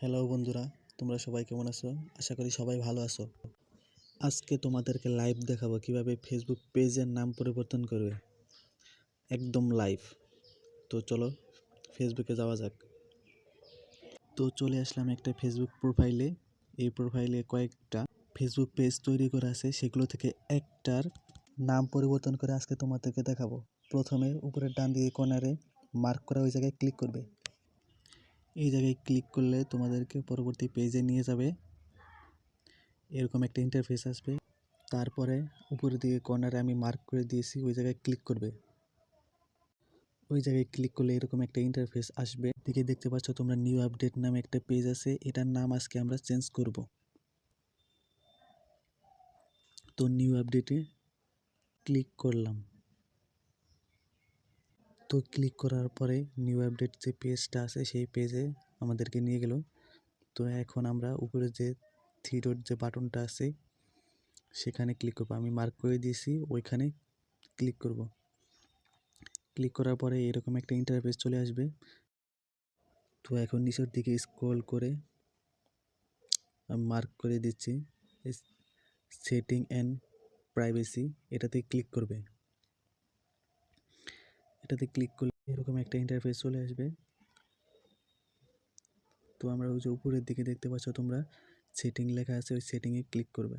Hello বন্ধুরা, তোমরা সবাই কেমন আছো? আশা করি সবাই ভালো আছো। আজকে তোমাদেরকে লাইভ দেখাবো কীভাবে ফেসবুক পেজের নাম পরিবর্তন করবে। একদম লাইভ তো চলো ফেসবুকে যাওয়া যাক। তো চলে আসলাম একটা ফেসবুক প্রোফাইলে এই প্রোফাইলে কয়েকটা ফেসবুক পেজ তৈরি করা আছে, সেগুলো থেকে একটার নাম পরিবর্তন করে আজকে তোমাদেরকে দেখাবো। প্রথমে উপরের ডান দিকে কর্নারে মার্ক করা ওই জায়গায় ক্লিক করবে। এই জায়গায় ক্লিক করলে তোমাদেরকে পরবর্তী পেজে নিয়ে যাবে। এরকম একটা ইন্টারফেস আসবে। তারপরে উপরের দিকে কর্নারে আমি মার্ক করে দিয়েছি, ওই জায়গায় ক্লিক করবে। ওই জায়গায় ক্লিক করলে এরকম একটা ইন্টারফেস আসবে। দিকে দেখতে পাচ্ছ তোমরা নিউ আপডেট নামে একটা পেজ আছে, এটার নাম আজকে আমরা চেঞ্জ করব। তো নিউ আপডেটে ক্লিক করলাম। তো ক্লিক করার পরে নিউ আপডেট যে পেজটা আছে সেই পেজে আমাদেরকে নিয়ে গেল। তো এখন আমরা উপরে যে থ্রি যে বাটনটা আছে, সেখানে ক্লিক করব। আমি মার্ক করে দিয়েছি, ওইখানে ক্লিক করব। ক্লিক করার পরে এরকম একটা ইন্টারফেস চলে আসবে। তো এখন নিচের দিকে স্ক্রল করে আমি মার্ক করে দিচ্ছি সেটিং অ্যান্ড প্রাইভেসি এটাতে ক্লিক করবে। এটাতে ক্লিক করলে এরকম একটা ইন্টারফেস চলে আসবে। তো আমরা ওই যে উপরের দিকে দেখতে পাচ্ছ তোমরা সেটিং লেখা আছে, ওই সেটিংয়ে ক্লিক করবে।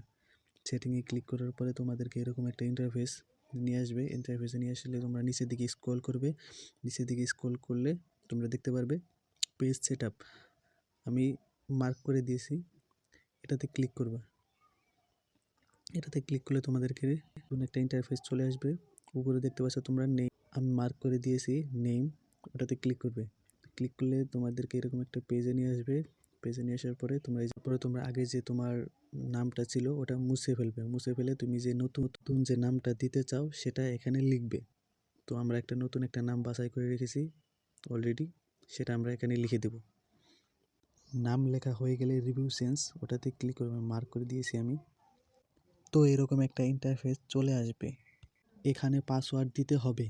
সেটিংয়ে ক্লিক করার পরে তোমাদেরকে এরকম একটা ইন্টারফেস নিয়ে আসবে। ইন্টারফেসে নিয়ে আসলে তোমরা নিচের দিকে স্ক্রল করবে। নিচের দিকে স্ক্রল করলে তোমরা দেখতে পারবে পেজ সেট আমি মার্ক করে দিয়েছি, এটাতে ক্লিক করবে। এটাতে ক্লিক করলে তোমাদেরকে একটা ইন্টারফেস চলে আসবে। উপরে দেখতে পাচ্ছ তোমরা নেই আমি মার্ক করে দিয়েছি নেম ওটাতে ক্লিক করবে। ক্লিক করলে তোমাদেরকে এরকম একটা পেজে নিয়ে আসবে। পেজে নিয়ে আসার পরে তোমরা পরে তোমরা আগে যে তোমার নামটা ছিল, ওটা মুছে ফেলবে। মুছে ফেলে তুমি যে নতুন নতুন যে নামটা দিতে চাও, সেটা এখানে লিখবে। তো আমরা একটা নতুন একটা নাম বাছাই করে রেখেছি অলরেডি সেটা আমরা এখানে লিখে দেব। নাম লেখা হয়ে গেলে রিভিউ সেন্স ওটাতে ক্লিক করবে মার্ক করে দিয়েছি আমি। তো এরকম একটা ইন্টারফেস চলে আসবে। এখানে পাসওয়ার্ড দিতে হবে।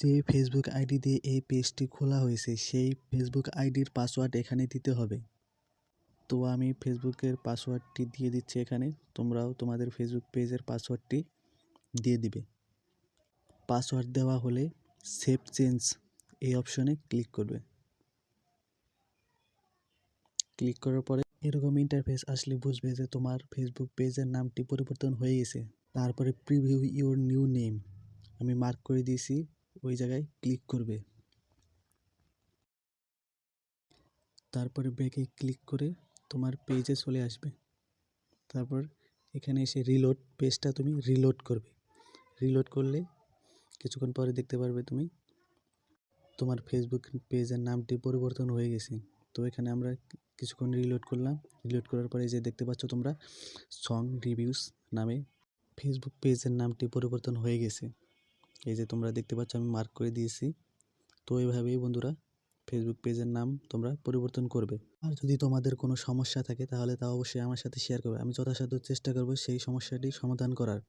যে ফেসবুক আইডি দিয়ে এই পেজটি খোলা হয়েছে, সেই ফেসবুক আইডির পাসওয়ার্ড এখানে দিতে হবে। তো আমি ফেসবুকের পাসওয়ার্ডটি দিয়ে দিচ্ছি এখানে। তোমরাও তোমাদের ফেসবুক পেজের পাসওয়ার্ডটি দিয়ে দিবে। পাসওয়ার্ড দেওয়া হলে সেভ চেঞ্জ এই অপশনে ক্লিক করবে। ক্লিক করার পরে এরকম ইন্টারফেস আসলে বুঝবে যে তোমার ফেসবুক পেজের নামটি পরিবর্তন হয়ে গেছে। তারপরে প্রিভিউ ইউর নিউ নেম আমি মার্ক করে দিয়েছি। ওই জায়গায় ক্লিক করবে। তারপরে ব্যাকে ক্লিক করে তোমার পেজে চলে আসবে। তারপর এখানে এসে রিলোড পেজটা তুমি রিলোড করবে। রিলোড করলে কিছুক্ষণ পরে দেখতে পারবে তুমি তোমার ফেসবুক পেজের নামটি পরিবর্তন হয়ে গেছে। তো এখানে আমরা কিছুক্ষণ রিলোড করলাম। রিলোড করার পরে যে দেখতে পাচ্ছ তোমরা সং রিভিউস নামে ফেসবুক পেজের নামটি পরিবর্তন হয়ে গেছে। এই যে তোমরা দেখতে পাচ্ছ, আমি মার্ক করে দিয়েছি। তো এইভাবেই বন্ধুরা ফেসবুক পেজের নাম তোমরা পরিবর্তন করবে। আর যদি তোমাদের কোনো সমস্যা থাকে, তাহলে তা অবশ্যই আমার সাথে শেয়ার করবে। আমি যথাসাধ্য চেষ্টা করব সেই সমস্যাটি সমাধান করার।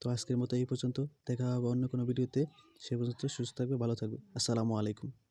তো আজকের মতো এই পর্যন্ত। দেখা হবে অন্য কোনো ভিডিওতে সে পর্যন্ত সুস্থ থাকবে, ভালো থাকবে। আসসালামু আলাইকুম।